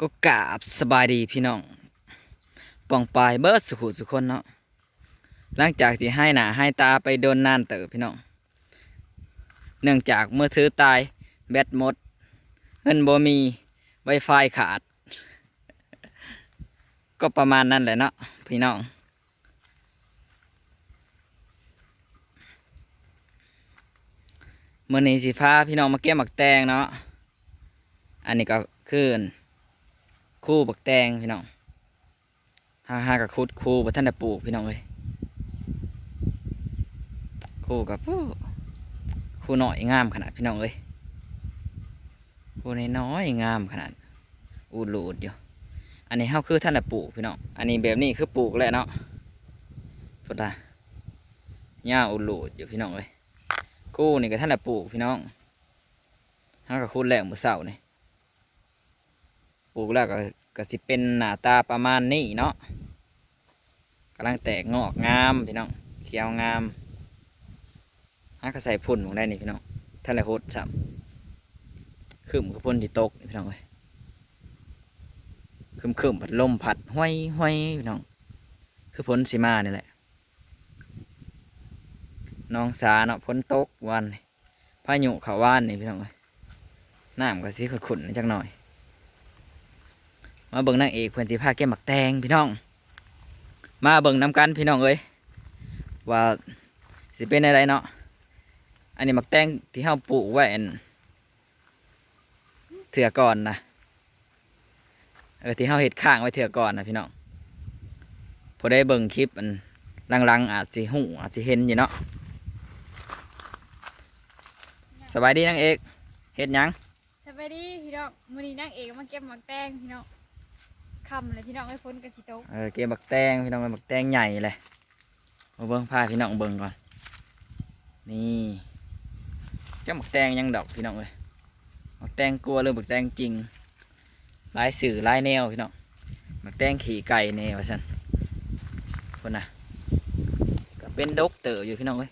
ก็กราบสบายดีพี่น้องปองปลายเบิร์ดสุขุสุคนเนาะหลังจากที่ให้หนาให้ตาไปโดนนานเติบพี่น้องเนื่องจากเมื่อถือตายแบตหมด เงินบ่มีไวไฟขาด ก็ประมาณนั้นแหละเนาะพี่น้องเมื่อนี้สิพาพี่น้องมาเก็บหมักแตงเนาะอันนี้ก็คือ คู่บักแตงพี่น้องห้าห้ากับคุดคู่บัท่านได้ปลูกพี่น้องเลยคู่กับคู่หน้อยงามขนาดพี่น้องเลยคู่น้อยงามขนาด อูดหลูดอยู่อันนี้เฮาคือท่านได้ปลูกพี่น้องอันนี้แบบนี้คือปลูกแล้วเนาะพุทธะหญ้าอูดหลูดอยู่พี่น้องเลยกู้นี่ก็ท่านละปลูกพี่น้องห้ากับคูดแรกมือเสาเนี่ ปลูกแล้วก็ก็สิเป็นหน้าตาประมาณนี้เนาะกำลังแตกงอกงามพี่น้องเขียวงามห้าก็ใส่พุ่นลงได้นี่พี่น้องท่านลโคตรซ้ำขึ้นกับพุ่นที่ตกพี่น้องเอ้ยขึ้นขึ้นผัดลมผัดห้อยห้อยพี่น้อง คือพ้นสีมานี่แหละน้องสาเนาะฝนตกวันพายุเขาว่านนี่พี่น้องเอ้ยน้ำก็สีขุ่นๆจักหน่อย มาเบิ่งนางเอกเพื่อนที่พาเก็บหมักแตงพี่น้อง มาเบิ่งน้ำกันพี่น้องเอ้ยว่าสิเป็นอะไรเนาะอันนี้หมักแตงที่เฮาปลูกไว้อันเถื่อก่อนนะเออที่เฮาเห็ดข้างไว้เถื่อก่อนนะพี่น้องพอได้เบิ่งคลิปอันลังๆอาจสิหูอาจสิเห็นอยู่เนาะสบายดีนางเอกเฮ็ดยังสวัสดีพี่น้องมื้อนี้นางเอกมาเก็บหมักแตงพี่น้อง คำเลยพี่น้องให้พ้นกันสิโตเออเก็บบักแตงพี่น้องเป็นบักแตงใหญ่เลยมาเบิ่งพาพี่น้องเบิ่งก่อน นี่เจ้าบักแตงยังดอกพี่น้องเลยบักแตงกลัวหรือบักแตงจริงลายสื่อลายแนวพี่น้องบักแตงขี่ไก่แนวฉันคนน่ะก็เป็นดกเต๋ออยู่พี่น้องเอ้ย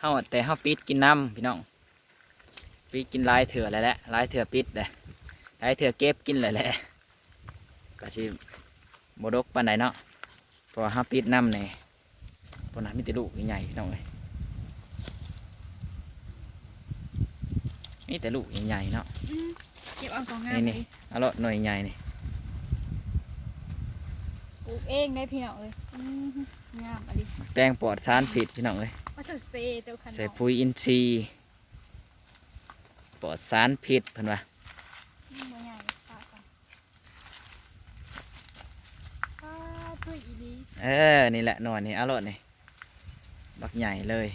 เฮาแต่เฮาปิดกินน้ำพี่น้องปิดกินลายเถื่อแล้วแหละลายเถื่อปิดเลยลายเถื่อเก็บกินเลยแหละ ก็สิบดกปานใดเนาะเพราะว่าห้าปิดน้ำเนี่ยปนน้ำมีแต่ลูกใหญ่ๆพี่น้องเลยมีแต่ลูกใหญ่ๆเนาะอื้อเก็บเอาของงามนี่เลนี่ยเอาละหน่อยใหญ่นี่ปลูกเองได้พี่น้องเอ้ยอื้องามอะไรแตงปลอดสารผิดพี่น้องเลยว่าจะเซเตัวขนใส่มปุ๋ยอินทรีย์ปลอดสารพิษเพิ่นว่าอื้อบ่ใหญ่ปากกันป้าตุ้ยอีดี เออ นี่แหละหน่อยนี่เอาละนี่ บักใหญ่เลย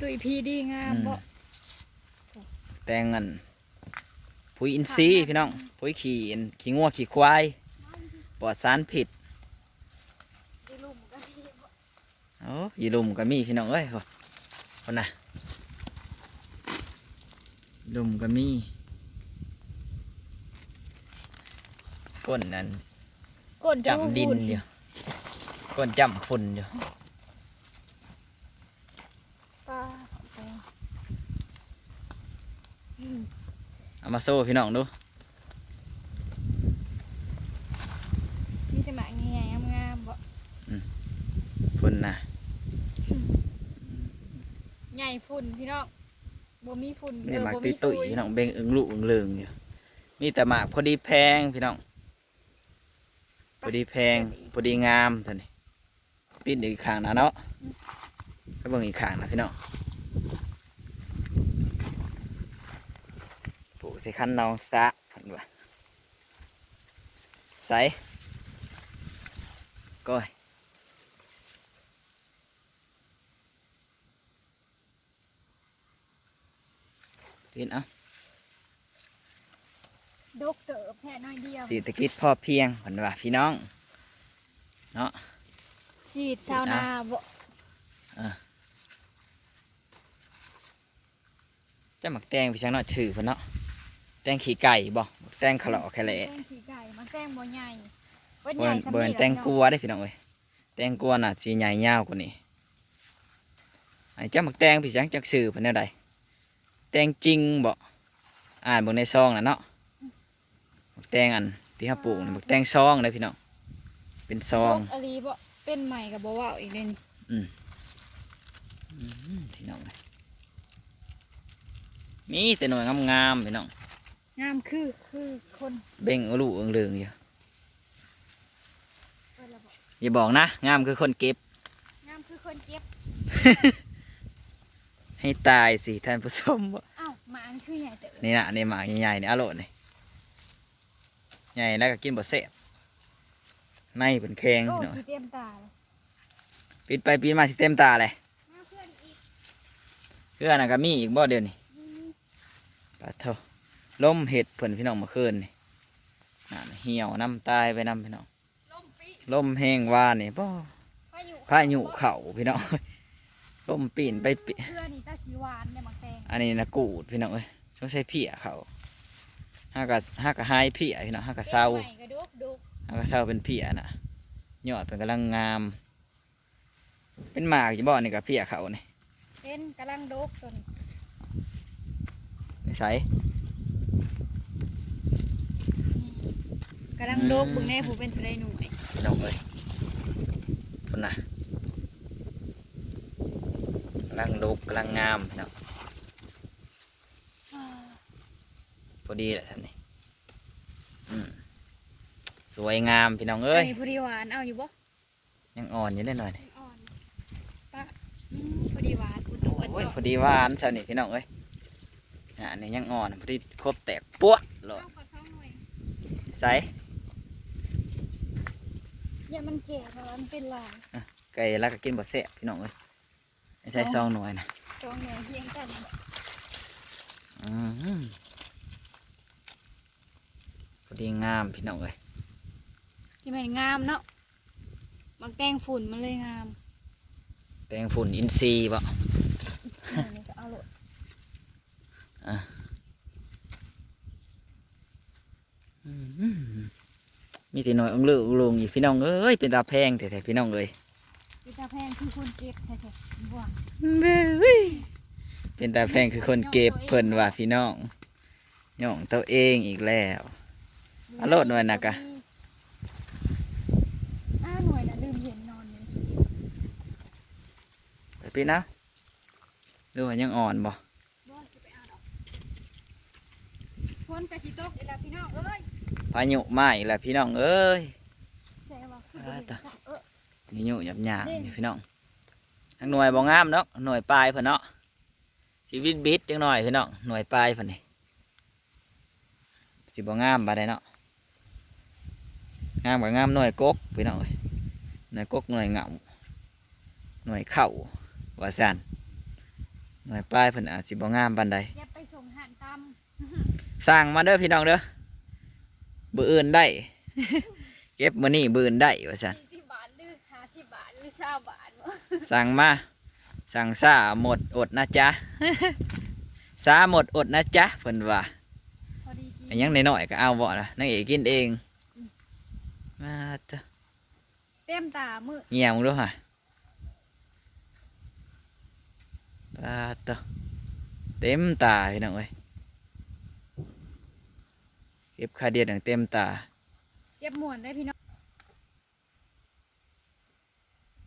ตุ้ยพีดีงามบ่แตงเงินปุ๋ยอินทรีย์พี่น้องปุ๋ยขี้อินขี้งัวขี้ควายปลอดสารพิษได้ลูกมันก็ดีบ่โอ้ยีลุมก็มีพี่น้องเอ้ยคนคนน่ะลุมก็มี ก้นนั่นก้นจะจำดินวุ่อยู่ก้นจำฝุ่นอยู่ป้าแตงเอามาโซ่พี่น้องดูนี่จะมาแง่งามๆบ่ฝุ่นน่ะใหญ่ฝุ่นพี่น้องบ่มีฝุ่นนี่เออหมากบ่ตุมียตุยฝุ่นพี่น้องเบ่งอึงลุอึงเลืองอยู่มีแต่หมากพอดีแพงพี่น้อง พอดีแพงพอดีงามท่านี่ปิดอีกข้างนะเนาะก็เบิ่งอีกข้างนะพี่น้องปลูกใส่คันนองสะเพิ่นว่าใส่ก้อยปินอะ ดกเติบแค่น้อยเดียวเศรษฐกิจพอเพียงเพิ่นว่าพี่น้อง เนาะสีดชาวนาบ่จะหมักแตงพี่ช่างเนาะชื่อเพิ่นเนาะแตงขี้ไก่บ่หมักแตงขะเลาะแค่แหละแตงขี้ไก่มันแตงบ่ใหญ่เว้นบ่ใหญ่แม่นสำบ่นีแม่นล่ะแตงพี่น้อกัวได้อพี่น้องเอ้ยแตงกัวน่ะสิใหญ่ยาวกว่านี้ไอ้เจ้าหมักแตงพี่ช่างจักชื่อเพิ่นแนวใดแตงจริงบ่อ่านเบิ่งในซองน่ะเนาะบักแตงอันที่เฮาปลูกนี่บักแตงซองเลยพี่น้องเป็นซองอลีบ่เป็นใหม่กับบ่ว่าวอีกเลยนี่อืมพี่น้องเลยมีแต่หน่วยงามๆพี่น้องงามคือคือคนเบ่งเอาลูกเอิงเลืองอยู่เพิ่นละบ่อย่าบอกนะ งามคือคนเก็บ งามคือคนเก็บ ให้ตายสิท่านผู้ชมบ่อ้าวหมาอันคือใหญ่เต๋อนี่นะนี่หมากใหญ่ๆนี่อร่อยนี่ ใหญ่แล้วก็กินบ่แซ่บในเป็นแข็งโอ้พี่น้อง สีเต็มตาเลยปิดไปปิดมาสิเต็มตาเลยงามเพื่อนอีกเพื่อนน่ะก็มีอีกบ่เดียวนี่นี่ปลาเท่าล้มเห็ดเพิ่นพี่น้องเมื่อคืนนี่น่ะเหี่ยวน้ำตายไปน้ำพี่น้องลมปีล้มแห้งว่านี่บ่พายุพายุเข่าพี่น้อง ล้มปีนไปปีเพื่อนนี่ตาสีหวานเนี่ยมักแตงอันนี้นะกูดพี่น้องเอ้ยต้องใช้เพียเขา ห้ากะห้ากะหายเพียพี่น้องห้ากะเศร้าป็นใหม่กระดุกดุกห้ากะเศร้าเป็นเพียน่ะยอดเป็นกำลังงาม เป็นหมากจีบ่นี่กับเพียเขานี่เป็นกำลังดุกตัวนี้นิสัยกำลังดุกเบึงแน่ผู้เป็นทะเลหน่วยพี่น้องเอ้ยคนน่ะกำลังลุกกำลังงามพี่น้อง อดีแหละท่านนี่อืมสวยงามพี่น้องเอ้อัยนนี้พอดีหวานเอาอยู่บ่ยังอ่อนอยู่ได้หน่อยนี่อ่อนปะอืมพอดีหวานอุตุอันโอ้ยก่อนพอดีหวานสนี่พี่น้องเอ้ยอะอันนี้ยังอ่อนพอดีครบแตกปั้วโหลดเอาก่อนช่องหน่อยใส่อย่ามันแก่เพราะว่ามันเป็นลายไก่แล้วก็กินบ่แซ่บพี่น้องเอ้ยไม่ใช่ซองหน่วยนะช่องหน่วยเพียงกัน อืมพอ ดีงามพี่น้องเอ้ยที่มันงามเนาะมักแตงฝุ่นมันเลยงาม แตงฝุ่นอินทรีย์บ่อันนี้ก็เอาโลดอืมมีแต่หน่วยองค์ลือองค์ลุงอยู่พี่น้องเอ้ยเป็นตาแพงแต่ๆพี่น้องเอ้ยพิตาแพงคือคนเก็บแท้ๆบ่วงเป็นตาแพงคือคนเก็บเพิ่นว่าพี่น้องย่องตัวเองอีกแล้วเอาโลดหน่อยน่ะกะอ้าหน่วยน่ะลืมเห็นนอนอยู่สิไปพี่นะดูว่ายังอ่อนบ่บ่สิไปเอาดอกฝนกะสิตกอีกแล้วพี่น้องเอ้ยพายุมาอีกแล้วพี่น้องเอ้ยแซ่ว่าคืออ่าเด็กตะเออมีอยู่หยับหยาบอยู่พี่น้องทั้งหน่วยบ่งามเนาะหน่วยปลายเพิ่นเนาะชีวิตบิดจังหน่อยพี่น้องหน่วยปลายเพิ่นนี่สิบ่งามบาดใดเนาะ งามกับงามหน่วยกกพี่น้องเอ้ยหน่วยกกหน่วยเหงาหน่วยเข่าว่าซั่นหน่วยปลายเพิ่นอาจสิบ่งามปานใดอย่าไปส่งหันตามสั่งมาเด้อพี่น้องเด้อเบื่ออื่นได้ เก็บมื้อนี้เบื่ออื่นได้ว่าซั่นสี่สิบบาทหรือห้าสิบบาทหรือเศร้าบาทวะสั่งมาสั่งซาหมดอดนะจ๊ะซาหมดอดนะจ๊ะเพิ่นว่าพอดีกิน อันยังน้อยๆก็เอาบ่ล่ะนางเอกกินเอง มาเถอะเต็มตามือเงียบมึงดูฮะปาเถอะเต็มตาพี่น้องเอ้ยเก็บคาเดียดอย่างเต็มตา เก็บหมวนได้พี่น้อง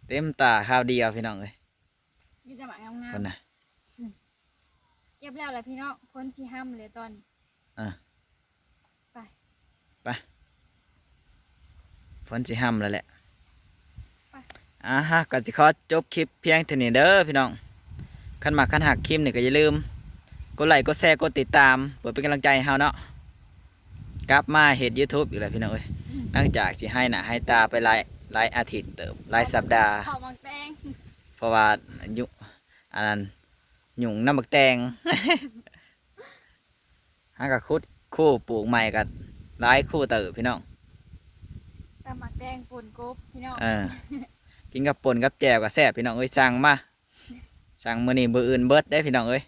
เต็มตาข้าวเดียวพี่น้องเอ้ยมีแต่หมายงาคมนน่ะๆเก็บแล้วแหละพี่น้องพ้นชีห้ามเลยตอน ฝนสิห้ำแล้วแหละไปอ่าฮะก็สิขอจบคลิปเพียงเท่านี้เด้อพี่น้องขันหมากขันหักคลิปนี่ก็อย่าลืมกดไลค์กดแชร์กดติดตามเปิดเป็นกำลังใจให้เฮาเนาะกลับมาเฮ็ด YouTube อีกแล้วพี่น้องเอ้ยหลังจากที่ให้หน้าให้ตาไปหลายหลายอาทิตย์เติบหลายสัปดาห์ข้าวมังแตงเพราะว่ายุอันนั้นหยุ่งน้ำบักแตงหากับคุดคู่ปลูกใหม่กับหลายคู่เติบพี่น้อง ตำหมักแดงป่นกบพี่น้องเออกินกับป่นกับแจ่วกับแซ่บพี่น้องเอ้ยสั่งมาสั่งมื้อนี้เบอร์อื่นเบิดได้พี่น้องเอ้ย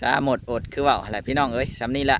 สาหมดอดคือเว่าแหละพี่น้องเอ้ยสำนี้ละ